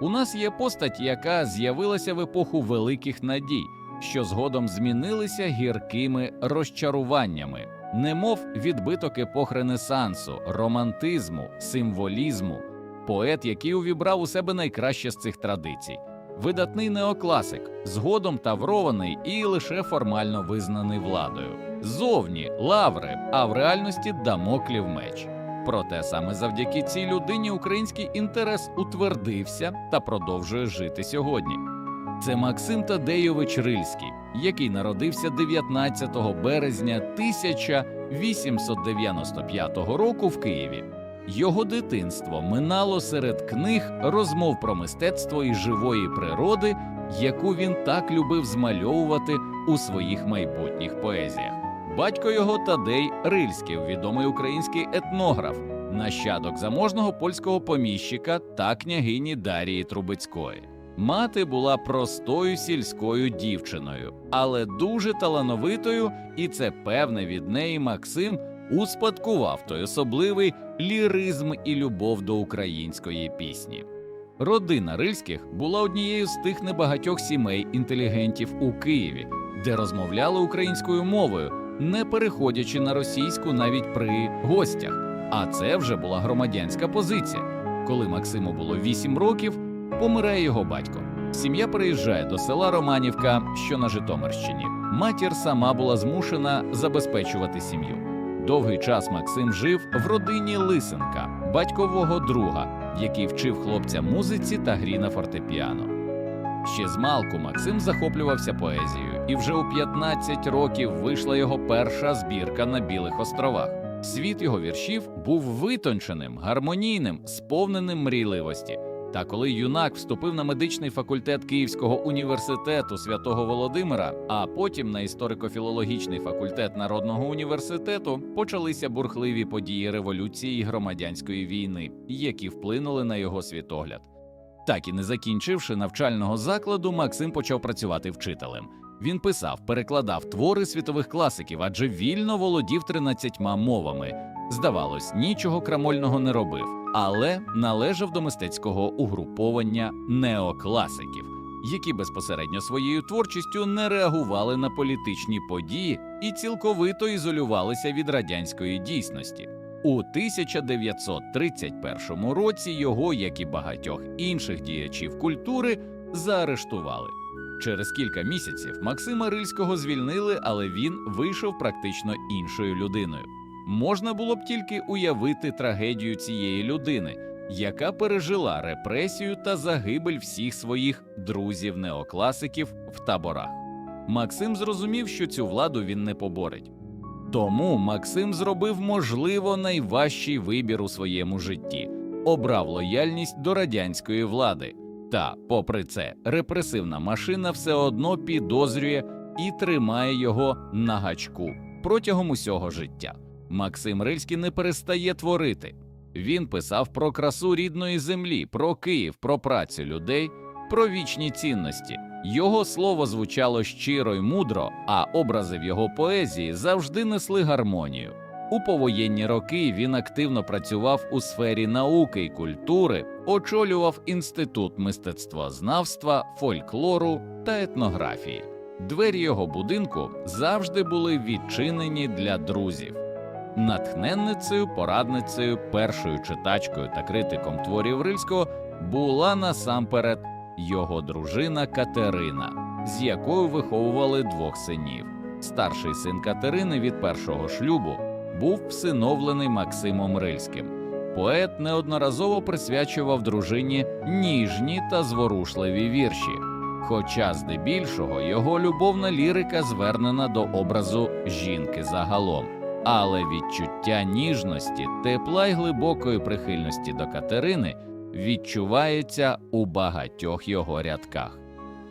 У нас є постать, яка з'явилася в епоху великих надій, що згодом змінилися гіркими розчаруваннями, немов відбиток епох Ренесансу, романтизму, символізму, поет, який увібрав у себе найкраще з цих традицій, видатний неокласик, згодом таврований і лише формально визнаний владою. Зовні лаври, а в реальності дамоклів меч. Проте саме завдяки цій людині український інтерес утвердився та продовжує жити сьогодні. Це Максим Тадейович Рильський, який народився 19 березня 1895 року в Києві. Його дитинство минало серед книг, розмов про мистецтво і живої природи, яку він так любив змальовувати у своїх майбутніх поезіях. Батько його Тадей Рильський, відомий український етнограф, нащадок заможного польського поміщика та княгині Дарії Трубецької. Мати була простою сільською дівчиною, але дуже талановитою, і це певне від неї Максим успадкував той особливий ліризм і любов до української пісні. Родина Рильських була однією з тих небагатьох сімей інтелігентів у Києві, де розмовляли українською мовою, не переходячи на російську навіть при гостях. А це вже була громадянська позиція. Коли Максиму було 8 років, помирає його батько. Сім'я переїжджає до села Романівка, що на Житомирщині. Матір сама була змушена забезпечувати сім'ю. Довгий час Максим жив в родині Лисенка, батькового друга, який вчив хлопця музиці та грі на фортепіано. Ще з малку Максим захоплювався поезією, і вже у 15 років вийшла його перша збірка на Білих островах. Світ його віршів був витонченим, гармонійним, сповненим мрійливості. Та коли юнак вступив на медичний факультет Київського університету святого Володимира, а потім на історико-філологічний факультет Народного університету, почалися бурхливі події революції і громадянської війни, які вплинули на його світогляд. Так і не закінчивши навчального закладу, Максим почав працювати вчителем. Він писав, перекладав твори світових класиків, адже вільно володів 13 мовами. Здавалось, нічого крамольного не робив, але належав до мистецького угруповання неокласиків, які безпосередньо своєю творчістю не реагували на політичні події і цілковито ізолювалися від радянської дійсності. У 1931 році його, як і багатьох інших діячів культури, заарештували. Через кілька місяців Максима Рильського звільнили, але він вийшов практично іншою людиною. Можна було б тільки уявити трагедію цієї людини, яка пережила репресію та загибель всіх своїх друзів-неокласиків в таборах. Максим зрозумів, що цю владу він не поборить. Тому Максим зробив, можливо, найважчий вибір у своєму житті обрав лояльність до радянської влади. Та, попри це, репресивна машина все одно підозрює і тримає його на гачку протягом усього життя. Максим Рильський не перестає творити. Він писав про красу рідної землі, про Київ, про працю людей, про вічні цінності. Його слово звучало щиро й мудро, а образи в його поезії завжди несли гармонію. У повоєнні роки він активно працював у сфері науки й культури, очолював інститут мистецтвознавства, фольклору та етнографії. Двері його будинку завжди були відчинені для друзів. Натхненницею, порадницею, першою читачкою та критиком творів Рильського була насамперед його дружина Катерина, з якою виховували двох синів. Старший син Катерини від першого шлюбу був всиновлений Максимом Рильським. Поет неодноразово присвячував дружині ніжні та зворушливі вірші. Хоча здебільшого його любовна лірика звернена до образу жінки загалом, але відчуття ніжності, тепла й глибокої прихильності до Катерини відчувається у багатьох його рядках.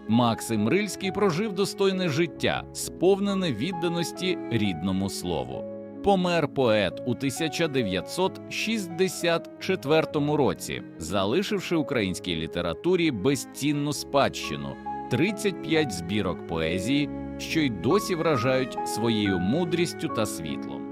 Максим Рильський прожив достойне життя, сповнене відданості рідному слову. Помер поет у 1964 році, залишивши українській літературі безцінну спадщину 35 збірок поезії, що й досі вражають своєю мудрістю та світлом.